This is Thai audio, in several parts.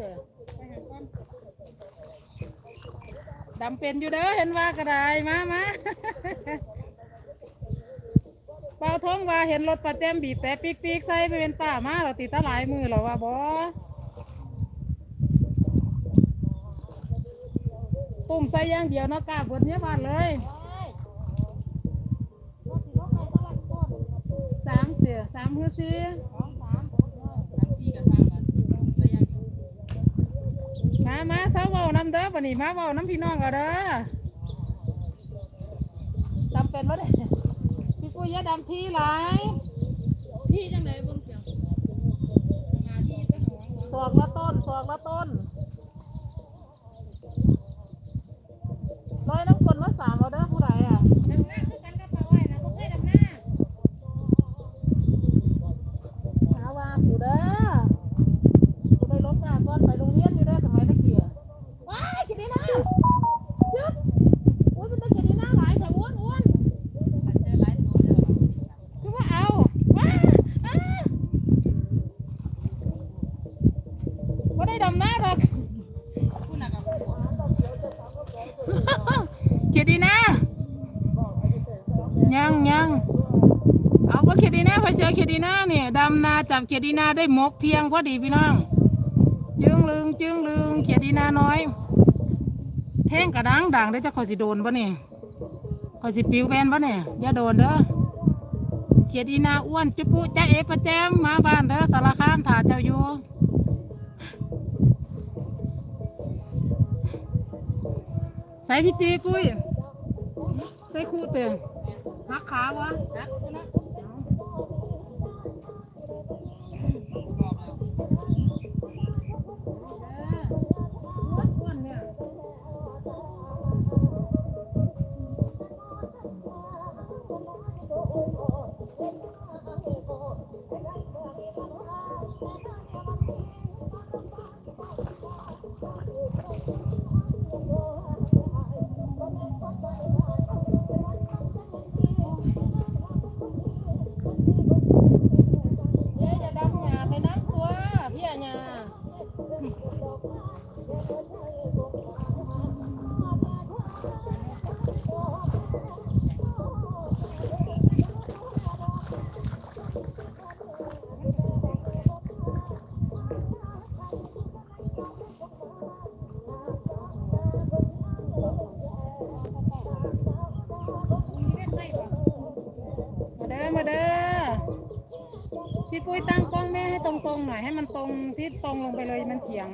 จดำเป็นอยู่เด้อเห็นว่ากระไดมามาเปาท้องว่าเห็นรถประแจมบีแต่ปีกปีกใส่ไปเป็นป่ามาเราติดตาหลายมือหรอว่าบอตุ่มใส่ย่างเดียวนากาบนเนี้ยบานเลยสามเสือสามหือสี่ำเด้อปะนี่มาเบาน้ำพี่น้องก็เด้อจำเป็นวะเด้พี่ปุ้ยอยาดำพี่หลายที่จังเลยเบิ่งเปียงมาที่เจ้าของสอกละต้นสอกละต้นร้อยน้ำกลมาสามเราเด้อผู้ใดอะ ดำหน้าคือกันกับปลาอ้อยนะบ่เคยดำหน้า หาว่าผู้เด้อผู้ใดลบงานก่อนไปโรงเรียนอยู่เด้อสมัยตะเกียว้ายคิดดีนะหยุดอุ้ยมันตะเกียดีนะหลายแต่อ้วนอ้วน มันเจอหลายตัวเด้อ คือว่าเอาว้าอ้าบ่ ได้ดำหน้าหรอกคุณน่ะเขียดดีนะยังยังเอาว่าเขียดดีนะไปเสียเขียดดีนะเนี่ยดำนาจับเขียดดีนาได้หมกเทียงพอดีพี่น้องจึงลึงจึงลึงเขียดีนาน้อยแท่งกระดังดังได้จะคอยสิโดนปะเนี่ยคอยสิปิวแวนปะเนี่ยอย่าโดนเด้อเขียดดีนาอ้วนจุปุจ้าเอประแจมมาบ้านเด้อสาร ส่พี่ตีปุ้ย ใส่คู่เตะหักขาวะ ปุ้ยตั้ง มันตรงที่ตรงลงไปเลยมันเฉียง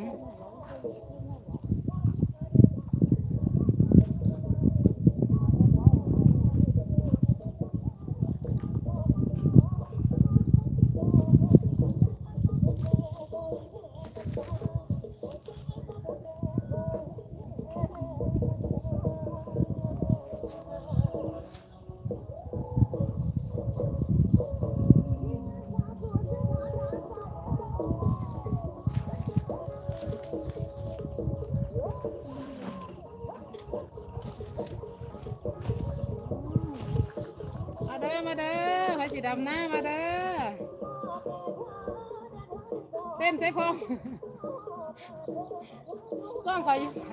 มาเด้อมาเด้อไปสีดำหน้ามาเด้อเต้นใส่พงกล้องคอยอยู่ใส่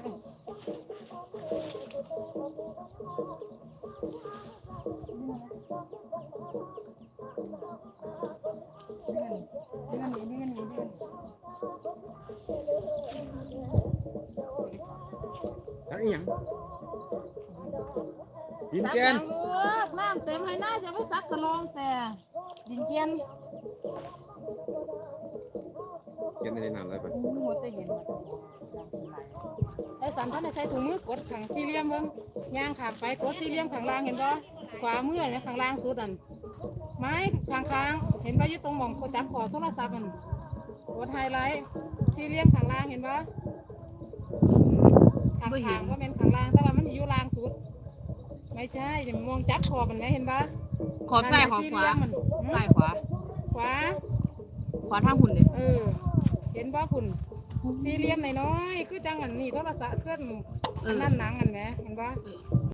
เดือนเดือนนี้เดือนนี้เดือนทักอีหยังยินซักแกนน้ำลูกน้ำเต็มให้หน้าจะไปซักกระลองแต่ดินเจียนแกนในน้ำอะไรไปหัวแต่เห็นมันไอ้สันท่านได้ใส่ถุงมือกดขังสี่เหลี่ยมเบิ่งย่างขามไปกดสี่เหลี่ยมข้างล่างเห็นบ่ขวามือเนี่ยข้างล่างสุดอันไม้ข้างค้างๆเห็นบ่อยู่ตรงหม่องกดจับขอโทรศัพท์มันกดไฮไลท์สี่เหลี่ยมข้างล่างเห็นบ่ข้างข้างก็เป็นข้าง ล่างแต่ว่ามันอยู่ล่างสุด ไม่ใช่จะมองจับคอมันไหมเห็นบ่ขอบซ้ายขอบสี่ขเหลี่วายมมันซ้ายขวา ขวา ขวาทางหุ่นเลยเออ เห็นบ่คุณสี่เหลี่ยมน้อยๆคือจังอันนี้โทรศัพท์เคลื่อนอันนั่นหนังอันแหมเห็นบ่เออ